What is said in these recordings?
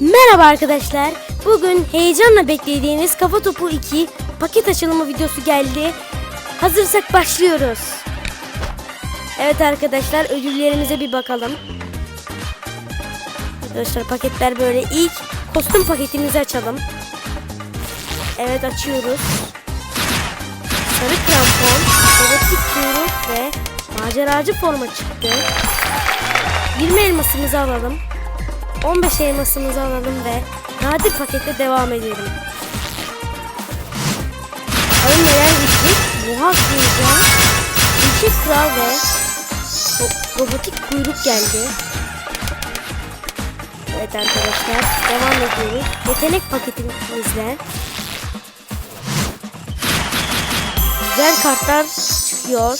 Merhaba arkadaşlar. Bugün heyecanla beklediğiniz Kafa Topu 2 paket açılımı videosu geldi. Hazırsak başlıyoruz. Evet arkadaşlar ödüllerimize bir bakalım. Arkadaşlar paketler böyle. İlk kostüm paketimizi açalım. Evet açıyoruz. Sarı krampon, robotik kuyruk ve maceracı forma çıktı. 20 elmasımızı alalım. 15 elmasımızı alalım ve nadir pakette devam edelim. Neler gidecek? Muhak Ninja, Yeşil Kral ve ro- robotik kuyruk geldi. Evet arkadaşlar devam ediyoruz. Yetenek paketimizle. Güzel kartlar çıkıyor.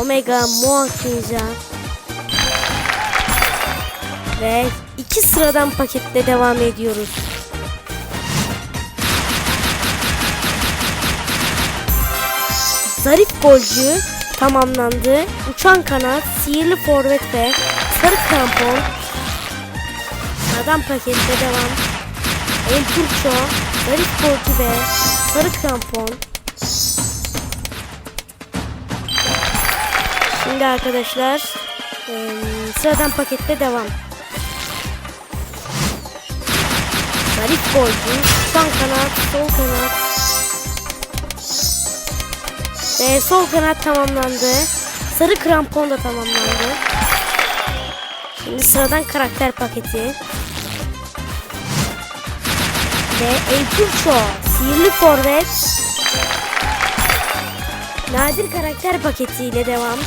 Omega, Muhak Ninja, ve iki sıradan pakette devam ediyoruz. Zarif golcü tamamlandı. Uçan kanat, sihirli forvet ve sarı krampon. Sıradan pakette devam. El Turco, zarif golcü ve sarı krampon. Şimdi arkadaşlar sıradan pakette devam. Zarif golcü, sağ kanat, sol kanat ve sol kanat tamamlandı. Sarı krampon da tamamlandı. Şimdi sıradan karakter paketi. Ve Turco, sihirli forvet. Nadir karakter paketiyle devam.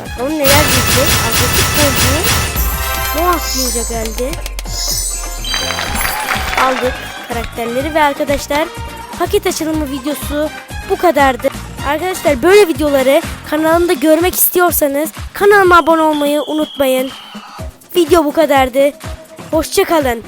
Bakalım neler gelecek. Atletik golcü. Ninja geldi aldık karakterleri ve arkadaşlar paket açılımı videosu bu kadardı. Arkadaşlar böyle videoları kanalımda görmek istiyorsanız kanalıma abone olmayı unutmayın. Video bu kadardı. Hoşçakalın.